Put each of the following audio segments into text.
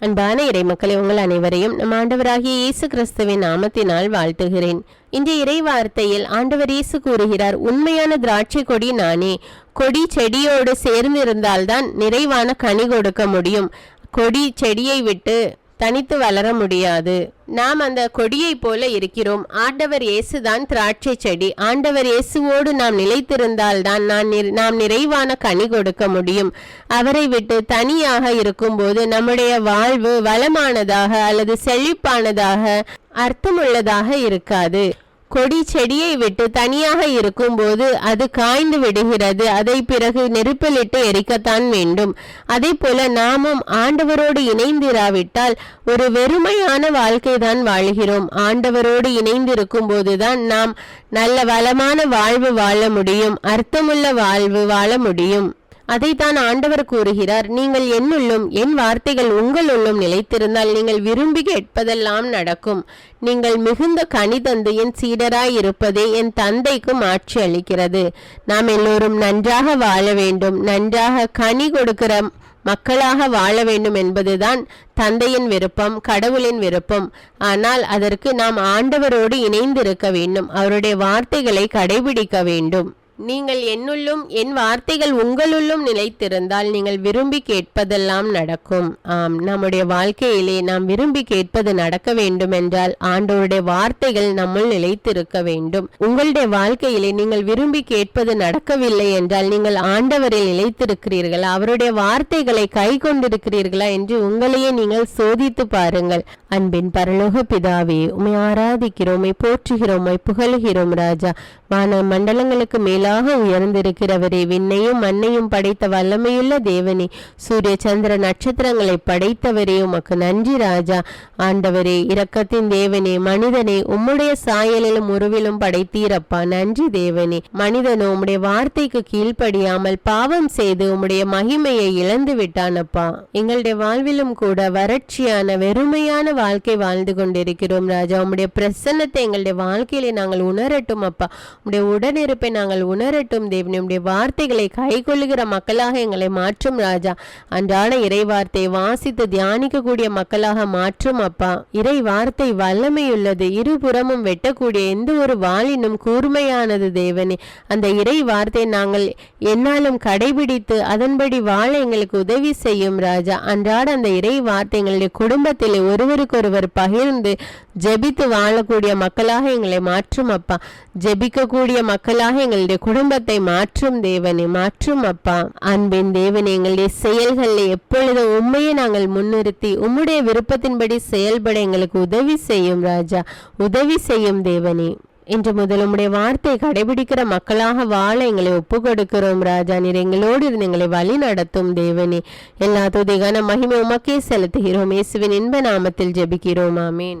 அன்பான இறைமக்களை உங்கள் அனைவரையும் நம் ஆண்டவராகிய இயேசு கிறிஸ்துவின் நாமத்தினால் வாழ்த்துகிறேன். இன்றைய இறை வார்த்தையில் ஆண்டவர் இயேசு கூறுகிறார் உண்மையான திராட்சை கொடி நானே கொடி செடியோடு சேர்ந்திருந்தால்தான் நிறைவான கனி கொடுக்க முடியும். கொடி செடியை விட்டு தனித்து வளர முடியாது. நாம் அந்த கொடியை போல இருக்கிறோம். ஆண்டவர் இயேசுதான் திராட்சை செடி. ஆண்டவர் இயேசுவோடு நாம் நிலைத்திருந்தால்தான் நான் நாம் நிறைவான கனி கொடுக்க முடியும். அவரை விட்டு தனியாக இருக்கும்போது நம்முடைய வாழ்வு வளமானதாக அல்லது செழிப்பானதாக அர்த்தமுள்ளதாக இருக்காது. கொடி செடியை விட்டு தனியாக இருக்கும்போது அது காய்ந்து விடுகிறது. அதை பிறகு நெருப்பிலிட்டு எரிக்கத்தான் வேண்டும். அதே போல நாமும் ஆண்டவரோடு இணைந்திராவிட்டால் ஒரு வெறுமையான வாழ்க்கை தான் வாழ்கிறோம். ஆண்டவரோடு இணைந்திருக்கும் போதுதான் நாம் நல்ல வளமான வாழ்வு வாழ முடியும். அர்த்தமுள்ள வாழ்வு வாழ முடியும். அதைத்தான் ஆண்டவர் கூறுகிறார். நீங்கள் என்னுள்ளும் என் வார்த்தைகள் உங்களுள்ளும் நிலைத்திருந்தால் நீங்கள் விரும்பி கேட்பதெல்லாம் நடக்கும். நீங்கள் மிகுந்த கனி என் சீடராய் இருப்பதே என் தந்தைக்கும் ஆட்சி அளிக்கிறது. நாம் எல்லோரும் நன்றாக வாழ வேண்டும். நன்றாக கனி கொடுக்கிற மக்களாக வாழ வேண்டும் என்பதுதான் தந்தையின் விருப்பம் கடவுளின் விருப்பம். ஆனால் அதற்கு நாம் ஆண்டவரோடு இணைந்திருக்க வேண்டும். அவருடைய வார்த்தைகளை கடைபிடிக்க வேண்டும். நீங்கள் என்னுள்ளும் என் வார்த்தைகள் உங்களுள்ளும் நிலைத்திருந்தால் நீங்கள் விரும்பி கேட்பதெல்லாம் நடக்கும். ஆம் நம்முடைய வாழ்க்கையிலே நாம் விரும்பி கேட்பது நடக்க வேண்டும் என்றால் ஆண்டோருடைய வார்த்தைகள் நம்முள் நிலைத்திருக்க வேண்டும். உங்களுடைய வாழ்க்கையிலே நீங்கள் விரும்பி கேட்பது நடக்கவில்லை என்றால் நீங்கள் ஆண்டவரில் நிலைத்திருக்கிறீர்கள்? அவருடைய வார்த்தைகளை கை கொண்டிருக்கிறீர்களா என்று உங்களையே நீங்கள் சோதித்து பாருங்கள். அன்பின் பரலோக பிதாவே உமை ஆராதிக்கிறோம் போற்றுகிறோமை போற்றுகிறோம் புகழுகிறோம் ராஜா. வான மண்டலங்களுக்கு மேலாக உயர்ந்திருக்கிறவரே விண்ணையும் மண்ணையும் படைத்த வல்லமையுள்ள தேவனே. சூரிய சந்திர நட்சத்திரங்களை படைத்தவரே உமக்கு நன்றி ராஜா. ஆண்டவரே இரக்கத்தின் தேவனே மனிதனே உம்முடைய சாயலிலும் உருவிலும் படைத்தீரப்பா. நன்றி தேவனே. மனிதனோ உம்முடைய வார்த்தைக்கு கீழ்ப்படியாமல் பாவம் செய்து உம்முடைய மகிமையை இழந்து விட்டானப்பா. எங்களுடைய வாழ்விலும் கூட வறட்சியான வெறுமையான வாழ்க்கை வாழ்ந்து கொண்டிருக்கிறோம் ராஜா. உம்முடைய பிரசன்னத்தை எங்களுடைய வாழ்க்கையிலே நாங்கள் உணரட்டும் அப்பா உம்முடைய உடனிருப்பை நாங்கள் உணரட்டும் தேவனே. உம்முடைய வார்த்தைகளை கைகொள்ளுகிற மக்களாக எங்களை மாற்றும் ராஜா. அன்றாட இறை வார்த்தையை வாசித்து தியானிக்கக்கூடிய மக்களாக மாற்றும் அப்பா. இறை வார்த்தை வல்லமையுள்ளது இருபுறமும் வெட்டக்கூடிய எந்த ஒரு வாளினும் கூர்மையானது தேவனே. அந்த இறை வார்த்தை நாங்கள் என்னாலும் கடைபிடித்து அதன்படி வாழ எங்களுக்கு உதவி செய்யும் ராஜா. அன்றாட அந்த இறை வார்த்தை எங்களுடைய குடும்பத்தில் ஒருவருக்கொருவர் பகிர்ந்து ஜெபித்து வாழக்கூடிய மக்களாக எங்களை மாற்றும் அப்பா. ஜெபிக்கக்கூடிய மக்களாக எங்களுடைய குடும்பத்தை மாற்றும் தேவனே மாற்றும் அப்பா. அன்பின் தேவனே எங்களுடைய செயல்களில் எப்பொழுதும் உண்மையை நாங்கள் முன்னிறுத்தி உம்முடைய விருப்பத்தின்படி செயல்பட எங்களுக்கு உதவி செய்யும் ராஜா உதவி செய்யும் தேவனே. இன்று முதல் உம்முடைய வார்த்தை கடைபிடிக்கிற மக்களாக வாழ எங்களை ஒப்பு கொடுக்கிறோம் ராஜா. நீர் எங்களோடு இருந்து எங்களை வழி நடத்தும் தேவனே. எல்லா துதிகான மகிமை உமக்கே செலுத்துகிறோம். இயேசுவின் இன்ப நாமத்தில் ஜெபிக்கிறோம். ஆமீன்.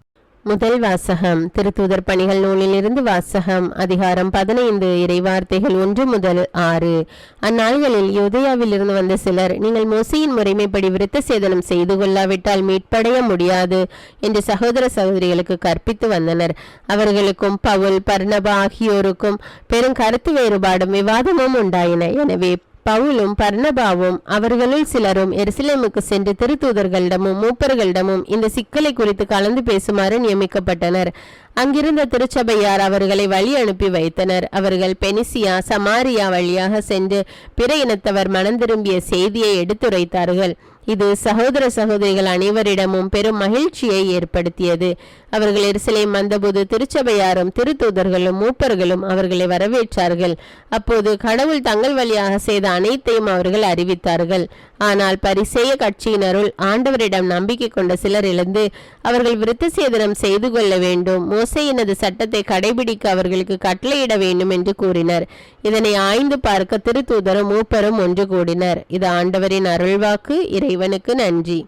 முதல் வாசகம் திருத்தூதர் பணிகள் நூலிலிருந்து வாசகம் அதிகாரம் பதினைந்து இறைவார்த்தைகள் ஒன்று முதல் ஆறு. அந்நாள்களில் யோதயாவிலிருந்து வந்த சிலர் நீங்கள் மோசியின் முறைமைப்படி விருத்த சேதனம் செய்து கொள்ளாவிட்டால் மீட்படைய முடியாது என்று சகோதர சகோதரிகளுக்கு கற்பித்து வந்தனர். அவர்களுக்கும் பவுல் பர்ணபா ஆகியோருக்கும் பெரும் கருத்து வேறுபாடும் விவாதமும் உண்டாயின. எனவே பவுலும் பர்ணபாவும் அவர்களுள் சிலரும் எருசலேமுக்கு சென்று திருத்தூதர்களிடமும் மூப்பர்களிடமும் இந்த சிக்கலை குறித்து கலந்து பேசுமாறு நியமிக்கப்பட்டனர். அங்கிருந்த திருச்சபையார் அவர்களை வழி அனுப்பி வைத்தனர். அவர்கள் பெனிசியா சமாரியா வழியாக சென்று பிற இனத்தவர் மனம் திரும்பிய செய்தியை எடுத்துரைத்தார்கள். இது சகோதர சகோதரிகள் அனைவரிடமும் பெரும் மகிழ்ச்சியை ஏற்படுத்தியது. அவர்கள் எருசலேம் வந்தபோது திருச்சபையாரும் திருத்தூதர்களும் மூப்பர்களும் அவர்களை வரவேற்றார்கள். அப்போது கடவுள் தங்கள் வழியாக செய்த அனைத்தையும் அவர்கள் அறிவித்தார்கள். ஆனால் பரிசேய கட்சியினருள் ஆண்டவரிடம் நம்பிக்கை கொண்ட சிலர் எழுந்து அவர்கள் விருத்த சேதனம் செய்து கொள்ள வேண்டும் மோசையினது சட்டத்தை கடைபிடிக்க அவர்களுக்கு கட்டளையிட வேண்டும் என்று கூறினர். இதனை ஆய்ந்து பார்க்க திருத்தூதரும் மூப்பரும் ஒன்று கூடினர். இது ஆண்டவரின் அருள்வாக்கு. இறைவனுக்கு நன்றி.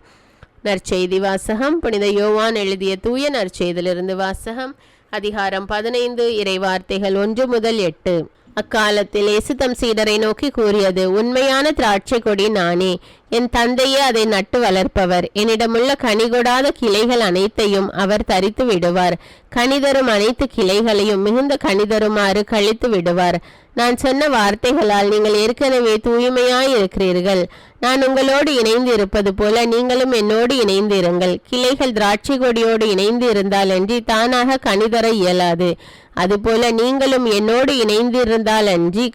நற்செய்தி வாசகம். புனித யோவான் எழுதிய தூய நற்செய்தியிலிருந்து வாசகம். அதிகாரம் பதினைந்து. இறைவார்த்தைகள் ஒன்று முதல் எட்டு. அக்காலத்தில் இயேசு தம் சீடரை நோக்கி கூறியது உண்மையான திராட்சை கொடி நானே. என் தந்தையே அதை நட்டு வளர்ப்பவர். என்னிடமுள்ள கனிகொடாத கிளைகள் அனைத்தையும் அவர் தரித்து விடுவார். கனிதரும் அனைத்து கிளைகளையும் மிகுந்த கனிதருமாறு கழித்து விடுவார். நான் சொன்ன வார்த்தைகளால் நீங்கள் ஏற்கனவே தூய்மையாய் இருக்கிறீர்கள் நான் உங்களோடு இணைந்து இருப்பது போல நீங்களும் என்னோடு இணைந்து இருங்கள் கிளைகள் திராட்சை கொடியோடு இணைந்து இருந்தால் அன்றி தானாக கனிதர இயலாது. அதுபோல நீங்களும் என்னோடு இணைந்திருந்தால் அன்றி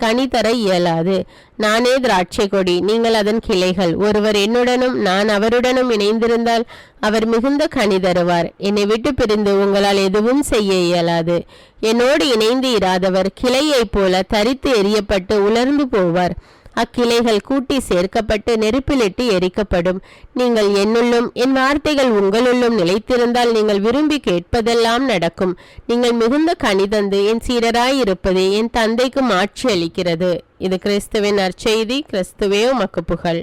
இயலாது. நானே திராட்சை கொடி நீங்கள் அதன் கிளைகள். ஒருவர் என்னுடனும் நான் அவருடனும் இணைந்திருந்தால் அவர் மிகுந்த கனி தருவார். என்னை விட்டு பிரிந்து உங்களால் எதுவும் செய்ய இயலாது. என்னோடு இணைந்து இராதவர் கிளையைப் போல தரித்து எரியப்பட்டு உலர்ந்து போவார். அக்கிளைகள் கூட்டி சேர்க்கப்பட்டு நெருப்பிலிட்டு எரிக்கப்படும். நீங்கள் என்னுள்ளும் என் வார்த்தைகள் உங்களுள்ளும் நிலைத்திருந்தால் நீங்கள் விரும்பி கேட்பதெல்லாம் நடக்கும். நீங்கள் மிகுந்த கனிதந்து என் சீரராயிருப்பது என் தந்தைக்கும் ஆட்சி அளிக்கிறது. இது கிறிஸ்துவின் நற்செய்தி கிறிஸ்துவே மக்கு புகழ்.